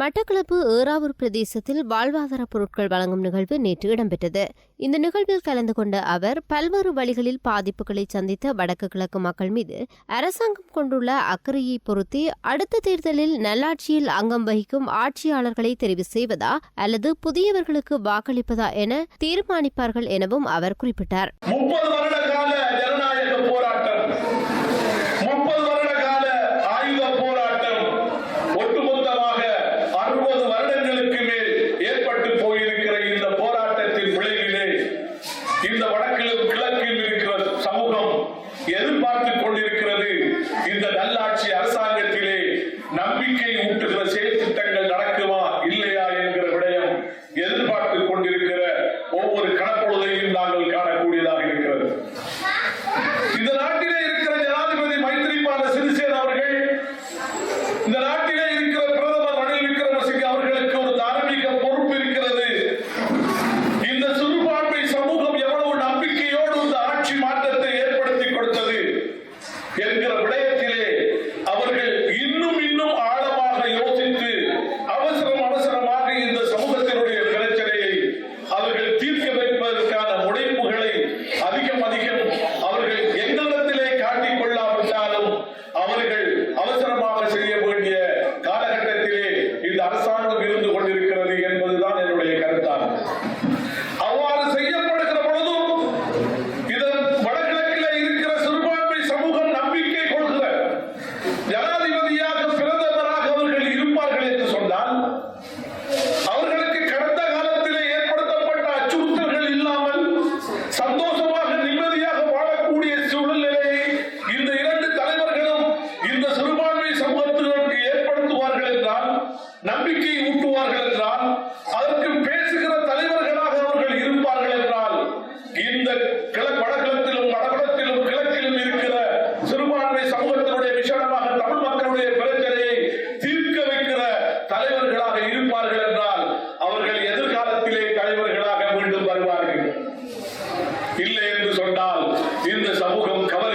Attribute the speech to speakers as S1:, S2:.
S1: மட்டக்களப்பு ஏறாவூர் பிரதேசத்தில் வாழ்வாதார பொருட்கள் வழங்கும் நிகழ்வு நேற்று இடம்பெற்றது. இந்த நிகழ்வில் கலந்து கொண்ட அவர் பல்வேறு வழிகளில் பாதிப்புகளை சந்தித்த வடக்கு கிழக்கு மக்கள் மீது அரசாங்கம் கொண்டுள்ள அக்கறையை பொருத்தி அடுத்த தேர்தலில் நல்லாட்சியில் அங்கம் வகிக்கும் ஆட்சியாளர்களை தெரிவு செய்வதா அல்லது புதியவர்களுக்கு வாக்களிப்பதா என தீர்மானிப்பார்கள் எனவும் அவர் குறிப்பிட்டார்.
S2: எதிர்பார்த்துக் கொண்டிருக்கிறது. இந்த நல்லாட்சி அரசாங்கத்திலே நம்பிக்கை ஊட்டுகிறது. சந்தோஷமாக நிம்மதியாக வாழக்கூடிய சூழ்நிலையை இந்த இரண்டு தலைவர்களும் இந்த சிறுபான்மை சமூகத்தினருக்கு ஏற்படுத்துவார்கள் என்றால் நம்பிக்கை ஊட்டுவார்கள் என்றால் இந்த சமூகம் கவலை